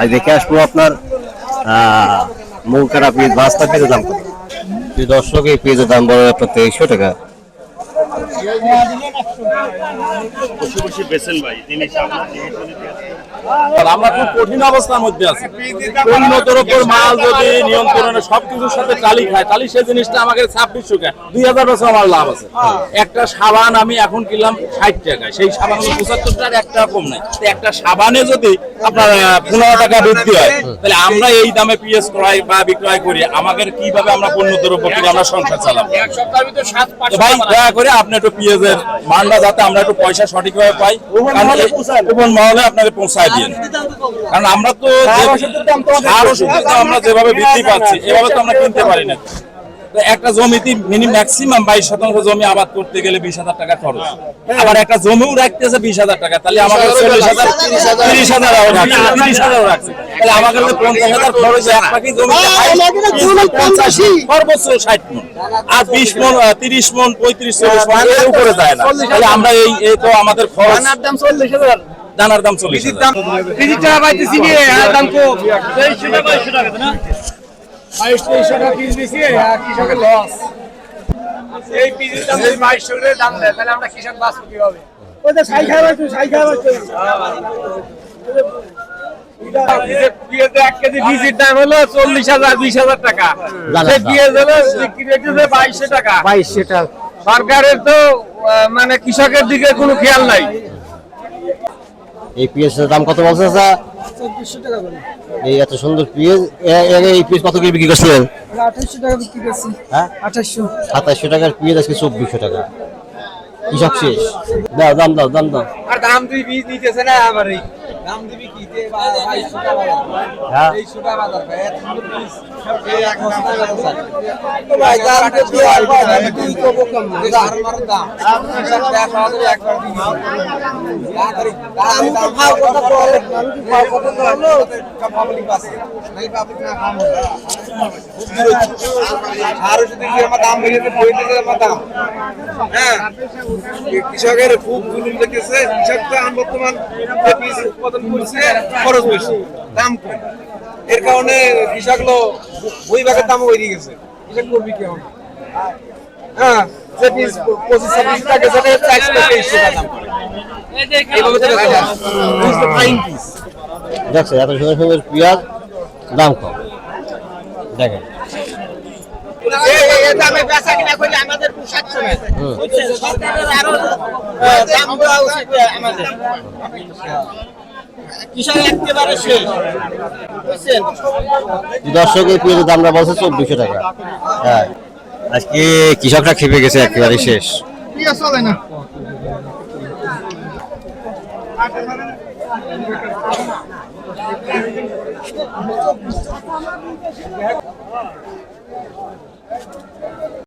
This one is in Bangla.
আজ দেখে আসব আপনার মুখের আপনি বাস্তা পেঁয়াজের দাম কত? দর্শক, এই পিসের দাম বড় আপনার তেইশশো টাকা। টাকা একটা সাবান আমি এখন কিনলাম ষাট টাকায়। সেই সাবান পঁচাত্তর টাকার একটা কম নাই। একটা সাবানে যদি আপনার পনেরো টাকা বৃদ্ধি হয়, তাহলে আমরা এই দামে পিএস ক্রয় বা বিক্রয় করি। আমাদের কীভাবে আমরা পণ্য দ্রব্য আমরা সংসার চালাবো? ভাই, দয়া করে আপনি একটু পিএসের মানটা যাতে আমরা একটু পয়সা সঠিকভাবে পাই কারণ মহলে আপনাকে পৌঁছায় দিন। কারণ আমরা তো আর ওষুধের দাম আমরা যেভাবে বৃদ্ধি পাচ্ছি এভাবে তো আমরা কিনতে পারি না। একটা জমিতে মিনি ম্যাক্সিমাম বাইশ শতাংশ জমি আবাদ করতে গেলে বিশ হাজার টাকা খরচ। আবার একটা জমিও রাখতেছে বিশ হাজার টাকা তাহলে আমাদের চল্লিশ হাজার তিরিশ হাজার তিরিশ হাজার রাখছে। তাহলে আমাদের পঞ্চাশ হাজার খরচ এক পাখি জমিতে পঞ্চাশ সর্বোচ্চ ষাট মন। আর বিশ মন তিরিশ মন পঁয়ত্রিশ চল্লিশ মন এর উপরে যায় না। তাহলে আমরা এই তো আমাদের খরচ। দাম চল্লিশ হাজার। দানার দাম চল্লিশ হাজার। তিরিশ টাকা পাইতেছি দাম কম। টাকা বাইশশো টাকা না? বাইশ টাকা পিস দিছি আর কৃষকের লস এই পিসের দাম যদি দাম দেয় তাহলে আমরা কৃষক বাঁচবো কীভাবে? ওই তো সাই খাওয়া সাই খাওয়া সরকারের তো মানে কৃষকের দিকে কোনো খেয়াল নাই। এই পিএসের দাম কত বলছে এই এত সুন্দর পিস এই পিস কত করে বিক্রি করছিলেন? আঠাশশো টাকা বিক্রি করছি। হ্যাঁ? আঠাশশো সাতাশশো টাকার পিস আজকে চব্বিশশো টাকা। কৃষক শেষ। দাও দাম দাও দাম দাও। আর দাম তুই বীজ নিতেছে না আমার এই দাম দিবি কি দে বাইশশো টাকা হ্যাঁ। তেইশশো টাকা বাজার ভাই এত সুন্দর বীজ এই এক বছর টাকা বাজার। ভাই দাম তো তুই আর পাবি তুই কব কম না মার দাম সব দেখ আমাদের একবার দিবি আমি তো খাও কত তো আমি তো খাও কত তো পাবলিক আছে। নাই পাবলিক না খামো হ্যাঁ। কৃষকের খুব দেখেছে। কৃষক তো বর্তমান উৎপাদন করছে, খরচ বেশি, দাম কম। এর কারণে কৃষক লো বই ভাগের দাম গেছে। কৃষক করবি কি হ্যাঁ পঁচিশ পিস পেঁয়াজ, দাম কম। দেখেন। দামে বেচা কিনা করলে আমাদের পোষাচ্ছে না বুঝছেন? সরকারের আরও আহ, দাম দেওয়া উচিত আমাদের। কৃষক একেবারে শেষ। বুঝছেন? দর্শক এই পেঁয়াজের দামটা বলছে চব্বিশশো টাকা। হ্যাঁ আজকে কৃষকরা খেপে গেছে একেবারে শেষ। চলে না। Wow.